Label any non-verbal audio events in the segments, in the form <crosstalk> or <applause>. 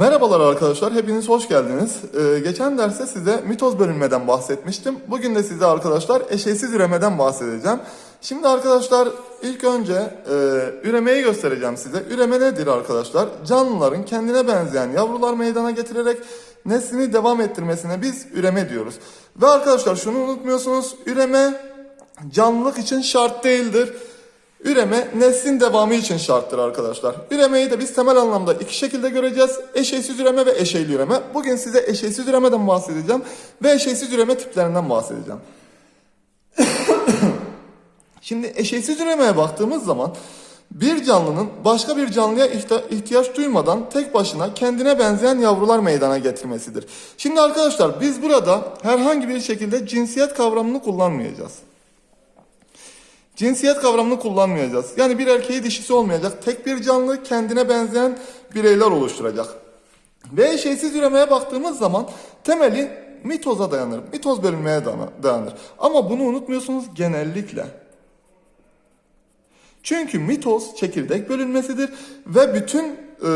Merhabalar arkadaşlar, hepiniz hoş geldiniz. Ee, geçen derste size mitoz bölünmeden bahsetmiştim. Bugün de size arkadaşlar eşeysiz üremeden bahsedeceğim. Şimdi arkadaşlar ilk önce e, üremeyi göstereceğim size. Üreme nedir arkadaşlar? Canlıların kendine benzeyen yavrular meydana getirerek neslini devam ettirmesine biz üreme diyoruz. Ve arkadaşlar şunu unutmuyorsunuz, üreme canlılık için şart değildir. Üreme neslin devamı için şarttır arkadaşlar. Üremeyi de biz temel anlamda iki şekilde göreceğiz. Eşeysiz üreme ve eşeyli üreme. Bugün size eşeysiz üremeden bahsedeceğim ve eşeysiz üreme tiplerinden bahsedeceğim. <coughs> Şimdi eşeysiz üremeye baktığımız zaman bir canlının başka bir canlıya ihtiyaç duymadan tek başına kendine benzeyen yavrular meydana getirmesidir. Şimdi arkadaşlar biz burada herhangi bir şekilde cinsiyet kavramını kullanmayacağız. Cinsiyet kavramını kullanmayacağız. Yani bir erkeği dişisi olmayacak. Tek bir canlı kendine benzeyen bireyler oluşturacak. Ve eşeysiz üremeye baktığımız zaman temeli mitoza dayanır. Mitoz bölünmeye dayanır. Ama bunu unutmuyorsunuz genellikle. Çünkü mitoz çekirdek bölünmesidir ve bütün e,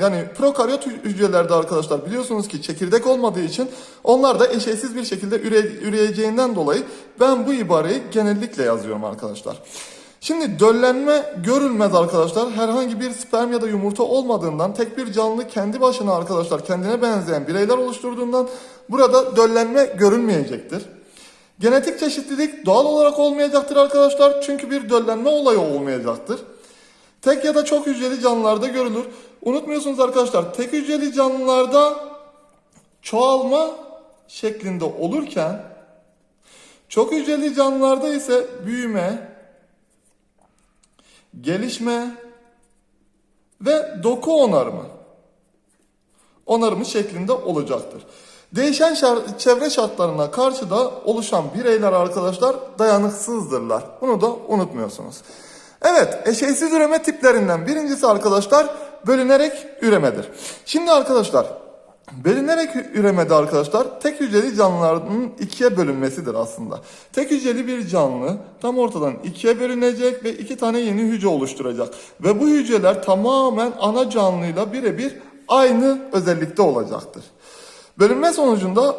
yani prokaryot hü- hücrelerde arkadaşlar biliyorsunuz ki çekirdek olmadığı için onlar da eşeysiz bir şekilde üre, üreyeceğinden dolayı ben bu ibareyi genellikle yazıyorum arkadaşlar. Şimdi döllenme görülmez arkadaşlar. Herhangi bir sperm ya da yumurta olmadığından tek bir canlı kendi başına arkadaşlar kendine benzeyen bireyler oluşturduğundan burada döllenme görülmeyecektir. Genetik çeşitlilik doğal olarak olmayacaktır arkadaşlar. Çünkü bir döllenme olayı olmayacaktır. Tek ya da çok hücreli canlılarda görülür. Unutmuyorsunuz arkadaşlar tek hücreli canlılarda çoğalma şeklinde olurken çok hücreli canlılarda ise büyüme, gelişme ve doku onarımı onarımı şeklinde olacaktır. Değişen şar- çevre şartlarına karşı da oluşan bireyler arkadaşlar dayanıksızdırlar. Bunu da unutmuyorsunuz. Evet, eşeysiz üreme tiplerinden birincisi arkadaşlar bölünerek üremedir. Şimdi arkadaşlar Bölünerek üremede arkadaşlar tek hücreli canlıların ikiye bölünmesidir aslında. Tek hücreli bir canlı tam ortadan ikiye bölünecek ve iki tane yeni hücre oluşturacak. Ve bu hücreler tamamen ana canlıyla birebir aynı özellikte olacaktır. Bölünme sonucunda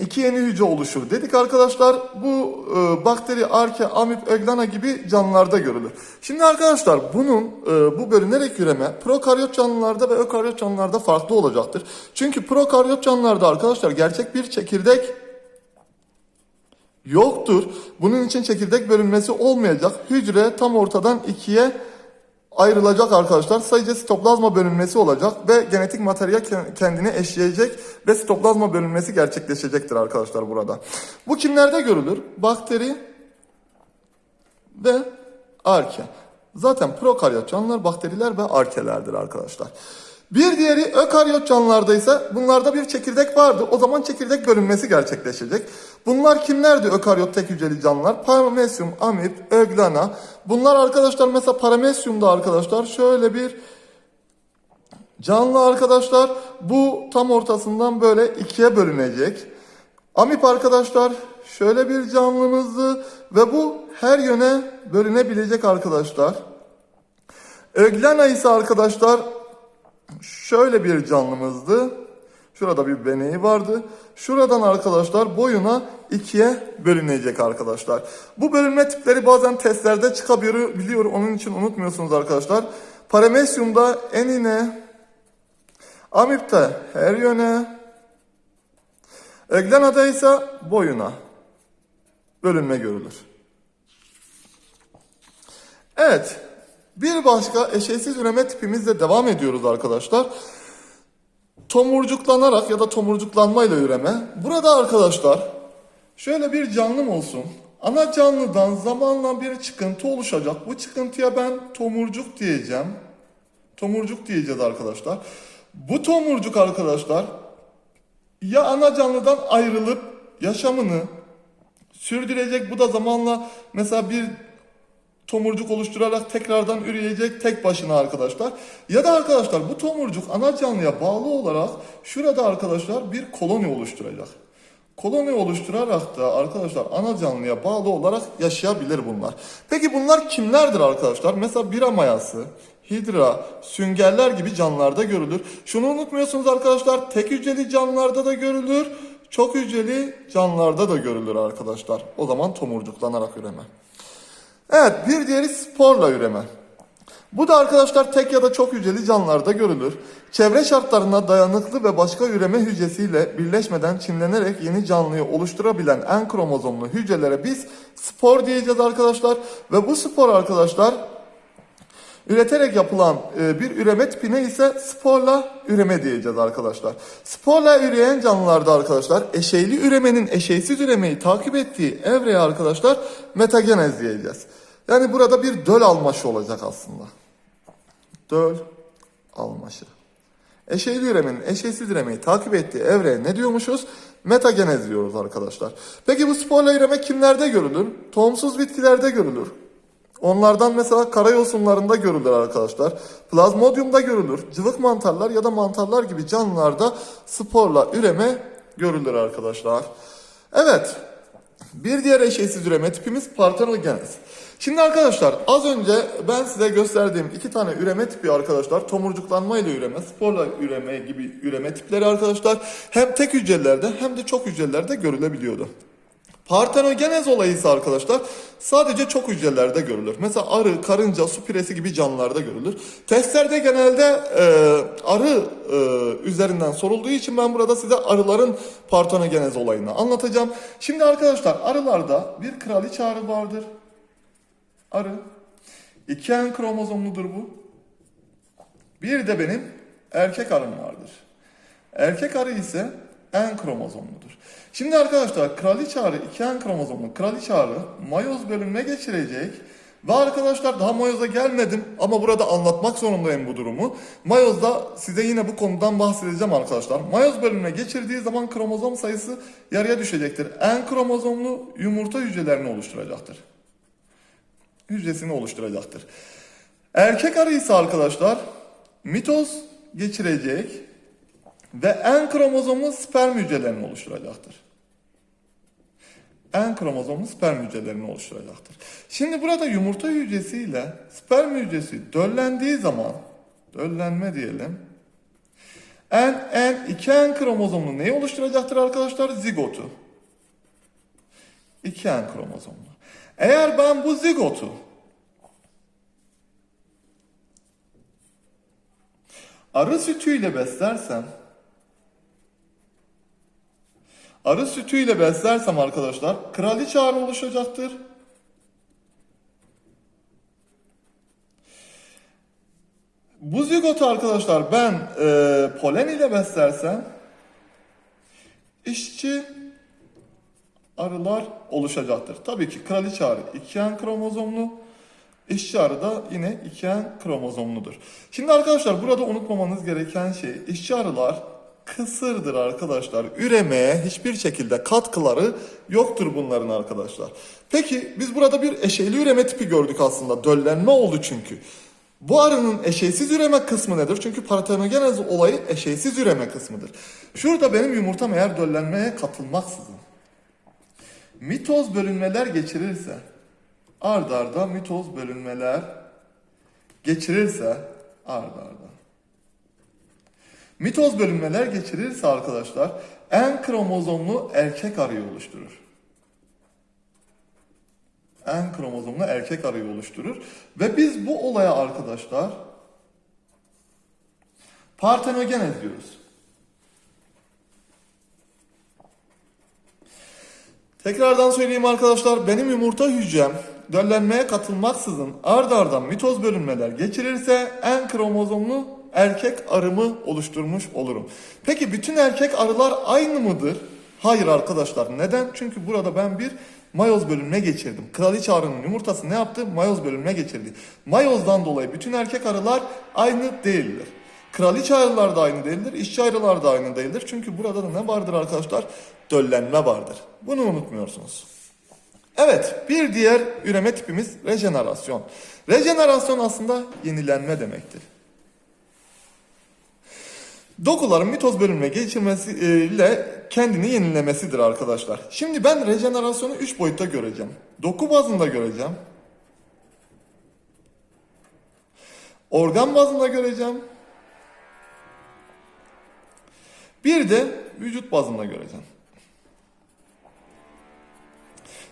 iki yeni hücre oluşur dedik arkadaşlar. Bu e, bakteri, arke, amip, öglana gibi canlılarda görülür. Şimdi arkadaşlar bunun e, bu bölünerek üreme prokaryot canlılarda ve ökaryot canlılarda farklı olacaktır. Çünkü prokaryot canlılarda arkadaşlar gerçek bir çekirdek yoktur. Bunun için çekirdek bölünmesi olmayacak. Hücre tam ortadan ikiye ayrılacak arkadaşlar. Sadece sitoplazma bölünmesi olacak ve genetik materyal ke- kendini eşleyecek ve sitoplazma bölünmesi gerçekleşecektir arkadaşlar burada. Bu kimlerde görülür? Bakteri ve arke. Zaten prokaryot canlılar bakteriler ve arkelerdir arkadaşlar. Bir diğeri ökaryot canlılarda ise bunlarda bir çekirdek vardı. O zaman çekirdek bölünmesi gerçekleşecek. Bunlar kimlerdi ökaryot tek hücreli canlılar? Paramesyum, amip, öglana. Bunlar arkadaşlar mesela paramesyumda arkadaşlar şöyle bir canlı arkadaşlar. Bu tam ortasından böyle ikiye bölünecek. Amip arkadaşlar şöyle bir canlımızdı ve bu her yöne bölünebilecek arkadaşlar. Öglana ise arkadaşlar şöyle bir canlımızdı. Şurada bir beneği vardı. Şuradan arkadaşlar boyuna ikiye bölünecek arkadaşlar. Bu bölünme tipleri bazen testlerde çıkabiliyor. Biliyor. Onun için unutmuyorsunuz arkadaşlar. Paramesyumda enine, amipte her yöne, eglenada ise boyuna bölünme görülür. Evet. Bir başka eşeysiz üreme tipimizle devam ediyoruz arkadaşlar. Tomurcuklanarak ya da tomurcuklanmayla üreme. Burada arkadaşlar şöyle bir canlım olsun. Ana canlıdan zamanla bir çıkıntı oluşacak. Bu çıkıntıya ben tomurcuk diyeceğim. Tomurcuk diyeceğiz arkadaşlar. Bu tomurcuk arkadaşlar ya ana canlıdan ayrılıp yaşamını sürdürecek. Bu da zamanla mesela bir tomurcuk oluşturarak tekrardan üreyecek tek başına arkadaşlar. Ya da arkadaşlar bu tomurcuk ana canlıya bağlı olarak şurada arkadaşlar bir koloni oluşturacak. Koloni oluşturarak da arkadaşlar ana canlıya bağlı olarak yaşayabilir bunlar. Peki bunlar kimlerdir arkadaşlar? Mesela bira mayası, hidra, süngerler gibi canlılarda görülür. Şunu unutmuyorsunuz arkadaşlar. Tek hücreli canlılarda da görülür. Çok hücreli canlılarda da görülür arkadaşlar. O zaman tomurcuklanarak üreme. Evet bir diğeri sporla üreme. Bu da arkadaşlar tek ya da çok hücreli canlılarda görülür. Çevre şartlarına dayanıklı ve başka üreme hücresiyle birleşmeden çimlenerek yeni canlıyı oluşturabilen en kromozomlu hücrelere biz spor diyeceğiz arkadaşlar. Ve bu spor arkadaşlar üreterek yapılan e, bir üreme tipine ise sporla üreme diyeceğiz arkadaşlar. Sporla üreyen canlılarda arkadaşlar eşeyli üremenin eşeysiz üremeyi takip ettiği evreye arkadaşlar metagenez diyeceğiz. Yani burada bir döl almaşı olacak aslında. Döl almaşı. Eşeyli üremenin eşeysiz üremeyi takip ettiği evreye ne diyormuşuz? Metagenez diyoruz arkadaşlar. Peki bu sporla üreme kimlerde görülür? Tohumsuz bitkilerde görülür. Onlardan mesela karayosunlarında görülür arkadaşlar. Plazmodiumda görülür. Cıvık mantarlar ya da mantarlar gibi canlılarda sporla üreme görülür arkadaşlar. Evet. Bir diğer eşeğsiz üreme tipimiz partenogenez. Şimdi arkadaşlar az önce ben size gösterdiğim iki tane üreme tipi arkadaşlar tomurcuklanma ile üreme, sporla üreme gibi üreme tipleri arkadaşlar hem tek hücrelerde hem de çok hücrelerde görülebiliyordu. Partenogenez olayı ise arkadaşlar sadece çok hücrelerde görülür. Mesela arı, karınca, su piresi gibi canlılarda görülür. Testlerde genelde e, arı e, üzerinden sorulduğu için ben burada size arıların partenogenez olayını anlatacağım. Şimdi arkadaşlar arılarda bir kraliçe arı vardır. Arı. İki en kromozomludur bu. Bir de benim erkek arım vardır. Erkek arı ise en kromozomludur. Şimdi arkadaşlar kraliçe arı iki en kromozomlu kraliçe arı mayoz bölünme geçirecek. Ve arkadaşlar daha mayoza gelmedim ama burada anlatmak zorundayım bu durumu. Mayozda size yine bu konudan bahsedeceğim arkadaşlar. Mayoz bölünme geçirdiği zaman kromozom sayısı yarıya düşecektir. En kromozomlu yumurta hücrelerini oluşturacaktır. Hücresini oluşturacaktır. Erkek arı ise arkadaşlar mitoz geçirecek ve en kromozomlu sperm hücrelerini oluşturacaktır. En kromozomlu sperm hücrelerini oluşturacaktır. Şimdi burada yumurta hücresiyle sperm hücresi döllendiği zaman döllenme diyelim. En en iki en kromozomlu neyi oluşturacaktır arkadaşlar? Zigotu. İki en kromozomlu. Eğer ben bu zigotu arı sütüyle beslersem arı sütüyle beslersem arkadaşlar kraliçe arı oluşacaktır. Bu zigotu arkadaşlar ben e, polen ile beslersem işçi arılar oluşacaktır. Tabii ki kraliçe arı ikiyen kromozomlu, işçi arı da yine ikiyen kromozomludur. Şimdi arkadaşlar burada unutmamanız gereken şey işçi arılar kısırdır arkadaşlar. Üremeye hiçbir şekilde katkıları yoktur bunların arkadaşlar. Peki biz burada bir eşeyli üreme tipi gördük aslında. Döllenme oldu çünkü. Bu arının eşeysiz üreme kısmı nedir? Çünkü partenogenez olayı eşeysiz üreme kısmıdır. Şurada benim yumurtam eğer döllenmeye katılmaksızın mitoz bölünmeler geçirirse ard arda mitoz bölünmeler geçirirse ard arda mitoz bölünmeler geçirirse arkadaşlar en kromozomlu erkek arıyı oluşturur. En kromozomlu erkek arıyı oluşturur ve biz bu olaya arkadaşlar partenogenez diyoruz. Tekrardan söyleyeyim arkadaşlar benim yumurta hücrem döllenmeye katılmaksızın ard arda mitoz bölünmeler geçirirse en kromozomlu erkek arımı oluşturmuş olurum. Peki bütün erkek arılar aynı mıdır? Hayır arkadaşlar. Neden? Çünkü burada ben bir mayoz bölünme geçirdim. Kraliçe arının yumurtası ne yaptı? Mayoz bölünme geçirdi. Mayozdan dolayı bütün erkek arılar aynı değildir. Kraliçe arılar da aynı değildir, işçi arılar da aynı değildir. Çünkü burada da ne vardır arkadaşlar? Döllenme vardır. Bunu unutmuyorsunuz. Evet, bir diğer üreme tipimiz rejenerasyon. Rejenerasyon aslında yenilenme demektir. Dokuların mitoz bölünme geçirmesiyle kendini yenilemesidir arkadaşlar. Şimdi ben rejenerasyonu 3 boyutta göreceğim. Doku bazında göreceğim. organ bazında göreceğim. Bir de vücut bazında göreceğim.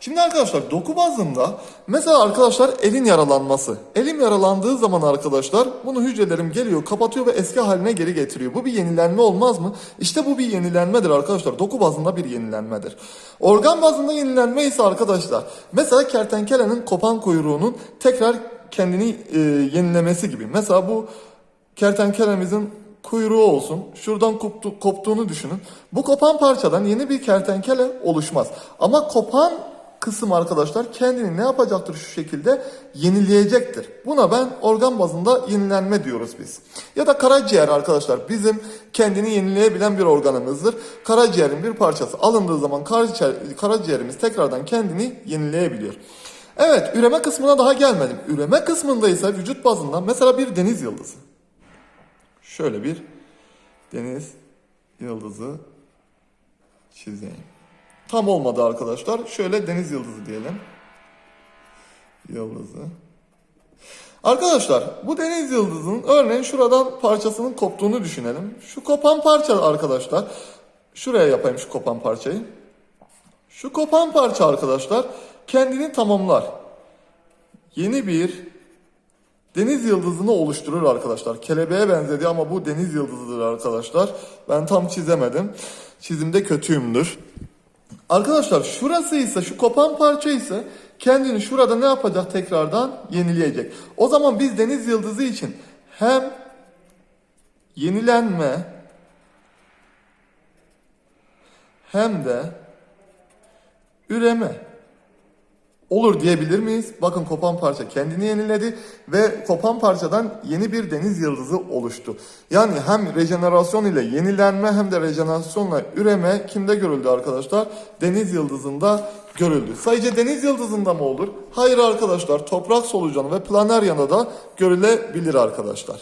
Şimdi arkadaşlar doku bazında mesela arkadaşlar elin yaralanması. Elim yaralandığı zaman arkadaşlar bunu hücrelerim geliyor kapatıyor ve eski haline geri getiriyor. Bu bir yenilenme olmaz mı? İşte bu bir yenilenmedir arkadaşlar. Doku bazında bir yenilenmedir. Organ bazında yenilenme ise arkadaşlar mesela kertenkelenin kopan kuyruğunun tekrar kendini e, yenilemesi gibi. Mesela bu kertenkelemizin kuyruğu olsun. Şuradan koptu, koptuğunu düşünün. Bu kopan parçadan yeni bir kertenkele oluşmaz. Ama kopan kısım arkadaşlar kendini ne yapacaktır şu şekilde yenileyecektir. Buna ben organ bazında yenilenme diyoruz biz. Ya da karaciğer arkadaşlar bizim kendini yenileyebilen bir organımızdır. Karaciğerin bir parçası alındığı zaman karaciğer, karaciğerimiz tekrardan kendini yenileyebiliyor. Evet üreme kısmına daha gelmedim. Üreme kısmında ise vücut bazında mesela bir deniz yıldızı. Şöyle bir deniz yıldızı çizeyim. Tam olmadı arkadaşlar. Şöyle deniz yıldızı diyelim. Yıldızı. Arkadaşlar bu deniz yıldızının örneğin şuradan parçasının koptuğunu düşünelim. Şu kopan parça arkadaşlar. Şuraya yapayım şu kopan parçayı. Şu kopan parça arkadaşlar kendini tamamlar. Yeni bir deniz yıldızını oluşturur arkadaşlar. Kelebeğe benzedi ama bu deniz yıldızıdır arkadaşlar. Ben tam çizemedim. Çizimde kötüyümdür. Arkadaşlar şurası ise şu kopan parça ise kendini şurada ne yapacak tekrardan yenileyecek. O zaman biz deniz yıldızı için hem yenilenme hem de üreme olur diyebilir miyiz? Bakın kopan parça kendini yeniledi ve kopan parçadan yeni bir deniz yıldızı oluştu. Yani hem rejenerasyon ile yenilenme hem de rejenerasyonla üreme kimde görüldü arkadaşlar? Deniz yıldızında görüldü. Sadece deniz yıldızında mı olur? Hayır arkadaşlar toprak solucanı ve planaryanda da görülebilir arkadaşlar.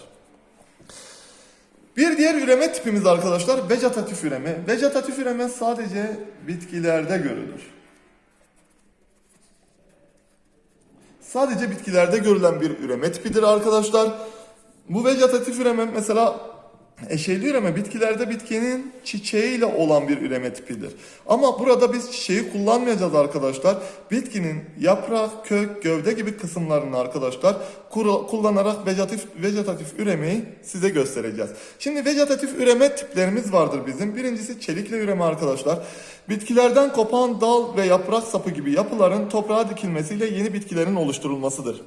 Bir diğer üreme tipimiz arkadaşlar vegetatif üreme. Vegetatif üreme sadece bitkilerde görülür. Sadece bitkilerde görülen bir üreme tipidir arkadaşlar. Bu vegetatif üreme mesela eşeyli üreme bitkilerde bitkinin çiçeğiyle olan bir üreme tipidir. Ama burada biz çiçeği kullanmayacağız arkadaşlar. Bitkinin yaprak, kök, gövde gibi kısımlarını arkadaşlar kullanarak vegetatif, vegetatif üremeyi size göstereceğiz. Şimdi vegetatif üreme tiplerimiz vardır bizim. Birincisi çelikle üreme arkadaşlar. Bitkilerden kopan dal ve yaprak sapı gibi yapıların toprağa dikilmesiyle yeni bitkilerin oluşturulmasıdır.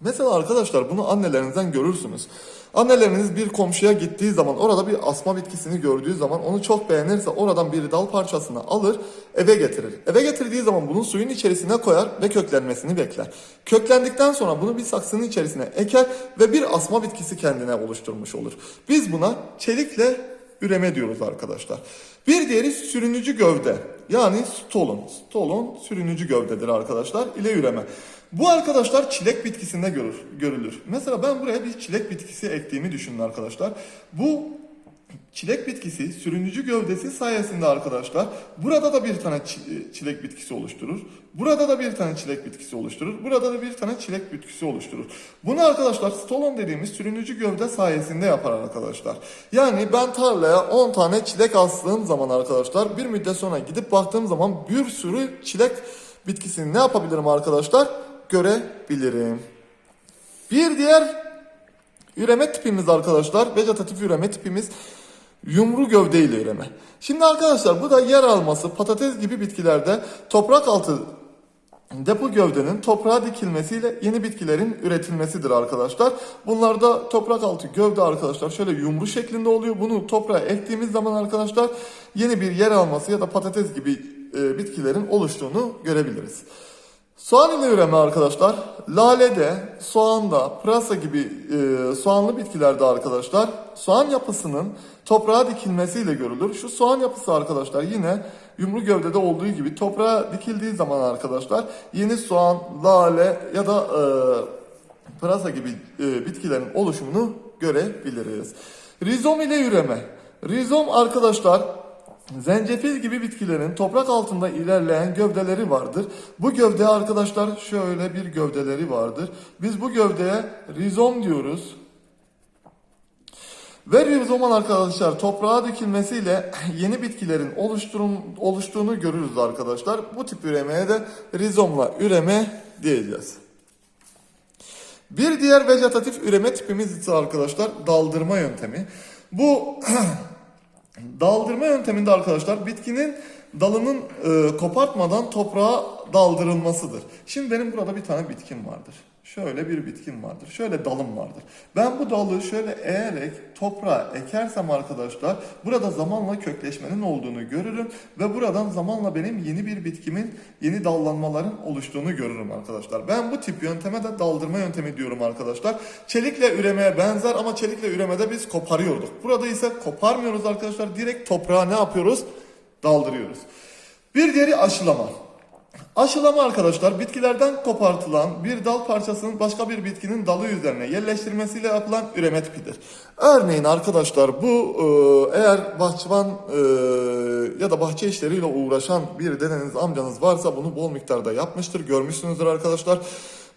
Mesela arkadaşlar bunu annelerinizden görürsünüz. Anneleriniz bir komşuya gittiği zaman orada bir asma bitkisini gördüğü zaman onu çok beğenirse oradan bir dal parçasını alır eve getirir. Eve getirdiği zaman bunu suyun içerisine koyar ve köklenmesini bekler. Köklendikten sonra bunu bir saksının içerisine eker ve bir asma bitkisi kendine oluşturmuş olur. Biz buna çelikle üreme diyoruz arkadaşlar. Bir diğeri sürünücü gövde. Yani stolon. Stolon sürünücü gövdedir arkadaşlar ile üreme. Bu arkadaşlar çilek bitkisinde görür, görülür. Mesela ben buraya bir çilek bitkisi ektiğimi düşünün arkadaşlar. Bu çilek bitkisi sürünücü gövdesi sayesinde arkadaşlar burada da bir tane çi- çilek bitkisi oluşturur. Burada da bir tane çilek bitkisi oluşturur. Burada da bir tane çilek bitkisi oluşturur. Bunu arkadaşlar stolon dediğimiz sürünücü gövde sayesinde yapar arkadaşlar. Yani ben tarlaya 10 tane çilek astığım zaman arkadaşlar bir müddet sonra gidip baktığım zaman bir sürü çilek bitkisini ne yapabilirim arkadaşlar? Görebilirim. Bir diğer üreme tipimiz arkadaşlar, vegetatif üreme tipimiz yumru gövde ile üreme. Şimdi arkadaşlar bu da yer alması patates gibi bitkilerde toprak altı depo gövdenin toprağa dikilmesiyle yeni bitkilerin üretilmesidir arkadaşlar. Bunlarda toprak altı gövde arkadaşlar şöyle yumru şeklinde oluyor. Bunu toprağa ektiğimiz zaman arkadaşlar yeni bir yer alması ya da patates gibi e, bitkilerin oluştuğunu görebiliriz. Soğan ile üreme arkadaşlar. Lalede, soğanda, pırasa gibi e, soğanlı bitkilerde arkadaşlar soğan yapısının toprağa dikilmesiyle görülür. Şu soğan yapısı arkadaşlar yine yumru gövdede olduğu gibi toprağa dikildiği zaman arkadaşlar yeni soğan, lale ya da e, pırasa gibi e, bitkilerin oluşumunu görebiliriz. Rizom ile üreme. Rizom arkadaşlar Zencefil gibi bitkilerin toprak altında ilerleyen gövdeleri vardır. Bu gövde arkadaşlar şöyle bir gövdeleri vardır. Biz bu gövdeye rizom diyoruz. Ve rizomal arkadaşlar toprağa dökülmesiyle yeni bitkilerin oluşturun, oluştuğunu görürüz arkadaşlar. Bu tip üremeye de rizomla üreme diyeceğiz. Bir diğer vejetatif üreme tipimiz ise arkadaşlar daldırma yöntemi. Bu <clears throat> daldırma yönteminde arkadaşlar bitkinin dalının e, kopartmadan toprağa daldırılmasıdır. Şimdi benim burada bir tane bitkim vardır. Şöyle bir bitkim vardır. Şöyle dalım vardır. Ben bu dalı şöyle eğerek toprağa ekersem arkadaşlar burada zamanla kökleşmenin olduğunu görürüm ve buradan zamanla benim yeni bir bitkimin yeni dallanmaların oluştuğunu görürüm arkadaşlar. Ben bu tip yönteme de daldırma yöntemi diyorum arkadaşlar. Çelikle üremeye benzer ama çelikle üremede biz koparıyorduk. Burada ise koparmıyoruz arkadaşlar. Direkt toprağa ne yapıyoruz? Daldırıyoruz. Bir diğeri aşılama. Aşılama arkadaşlar bitkilerden kopartılan bir dal parçasının başka bir bitkinin dalı üzerine yerleştirmesiyle yapılan üreme tipidir. Örneğin arkadaşlar bu e, eğer bahçıvan e, ya da bahçe işleriyle uğraşan bir dedeniz amcanız varsa bunu bol miktarda yapmıştır görmüşsünüzdür arkadaşlar.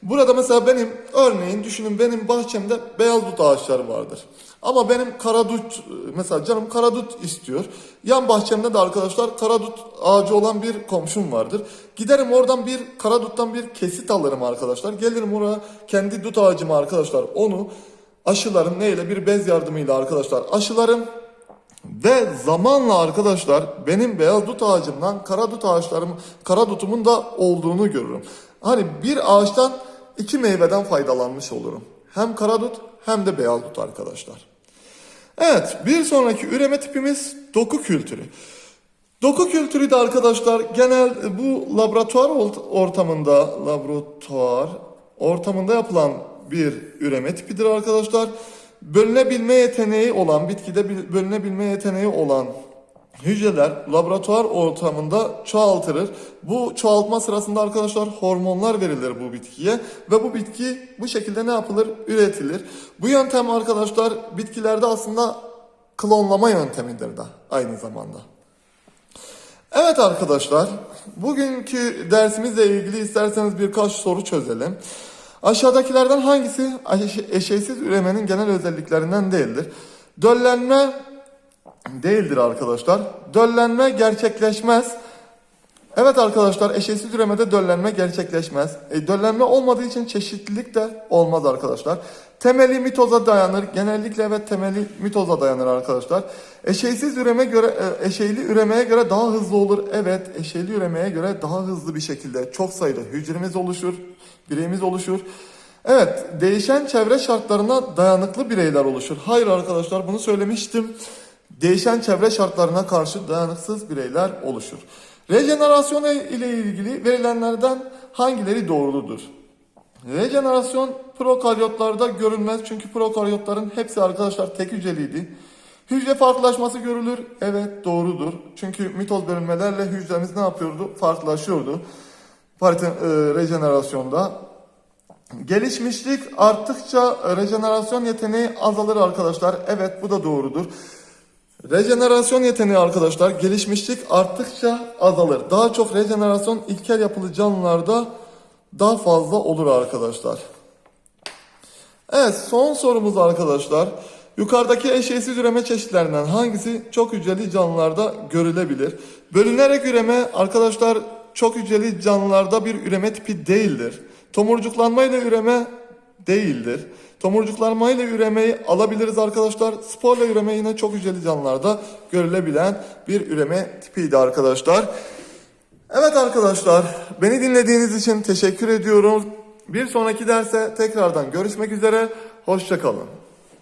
Burada mesela benim örneğin düşünün benim bahçemde beyaz dut ağaçları vardır. Ama benim karadut mesela canım karadut istiyor. Yan bahçemde de arkadaşlar karadut ağacı olan bir komşum vardır. Giderim oradan bir karaduttan bir kesit alırım arkadaşlar. Gelirim oraya kendi dut ağacıma arkadaşlar onu aşılarım neyle bir bez yardımıyla arkadaşlar aşılarım. Ve zamanla arkadaşlar benim beyaz dut ağacımdan kara dut ağaçlarım, kara dutumun da olduğunu görürüm. Hani bir ağaçtan iki meyveden faydalanmış olurum. Hem kara dut hem de beyaz dut arkadaşlar. Evet bir sonraki üreme tipimiz doku kültürü. Doku kültürü de arkadaşlar genel bu laboratuvar ort- ortamında laboratuvar ortamında yapılan bir üreme tipidir arkadaşlar. Bölünebilme yeteneği olan bitkide bil- bölünebilme yeteneği olan hücreler laboratuvar ortamında çoğaltılır. Bu çoğaltma sırasında arkadaşlar hormonlar verilir bu bitkiye ve bu bitki bu şekilde ne yapılır? Üretilir. Bu yöntem arkadaşlar bitkilerde aslında klonlama yöntemidir de aynı zamanda. Evet arkadaşlar, bugünkü dersimizle ilgili isterseniz birkaç soru çözelim. Aşağıdakilerden hangisi eşe- eşeysiz üremenin genel özelliklerinden değildir? Döllenme değildir arkadaşlar. Döllenme gerçekleşmez. Evet arkadaşlar eşeğsiz üremede döllenme gerçekleşmez. E, döllenme olmadığı için çeşitlilik de olmaz arkadaşlar. Temeli mitoza dayanır. Genellikle evet temeli mitoza dayanır arkadaşlar. Eşeğsiz üreme göre e, eşeyli üremeye göre daha hızlı olur. Evet eşeyli üremeye göre daha hızlı bir şekilde çok sayıda hücremiz oluşur. Bireyimiz oluşur. Evet değişen çevre şartlarına dayanıklı bireyler oluşur. Hayır arkadaşlar bunu söylemiştim. Değişen çevre şartlarına karşı dayanıksız bireyler oluşur. Rejenerasyon ile ilgili verilenlerden hangileri doğruludur? Rejenerasyon prokaryotlarda görülmez çünkü prokaryotların hepsi arkadaşlar tek hücreliydi. Hücre farklılaşması görülür. Evet doğrudur. Çünkü mitoz bölünmelerle hücremiz ne yapıyordu? Farklılaşıyordu. Parti, e, rejenerasyonda. Gelişmişlik arttıkça rejenerasyon yeteneği azalır arkadaşlar. Evet bu da doğrudur. Rejenerasyon yeteneği arkadaşlar gelişmişlik arttıkça azalır. Daha çok rejenerasyon ilkel yapılı canlılarda daha fazla olur arkadaşlar. Evet son sorumuz arkadaşlar. Yukarıdaki eşeğsiz üreme çeşitlerinden hangisi çok hücreli canlılarda görülebilir? Bölünerek üreme arkadaşlar çok hücreli canlılarda bir üreme tipi değildir. Tomurcuklanma ile üreme değildir. Tomurcuklanma ile üremeyi alabiliriz arkadaşlar. Sporla üreme yine çok hücreli canlılarda görülebilen bir üreme tipiydi arkadaşlar. Evet arkadaşlar, beni dinlediğiniz için teşekkür ediyorum. Bir sonraki derse tekrardan görüşmek üzere. Hoşçakalın.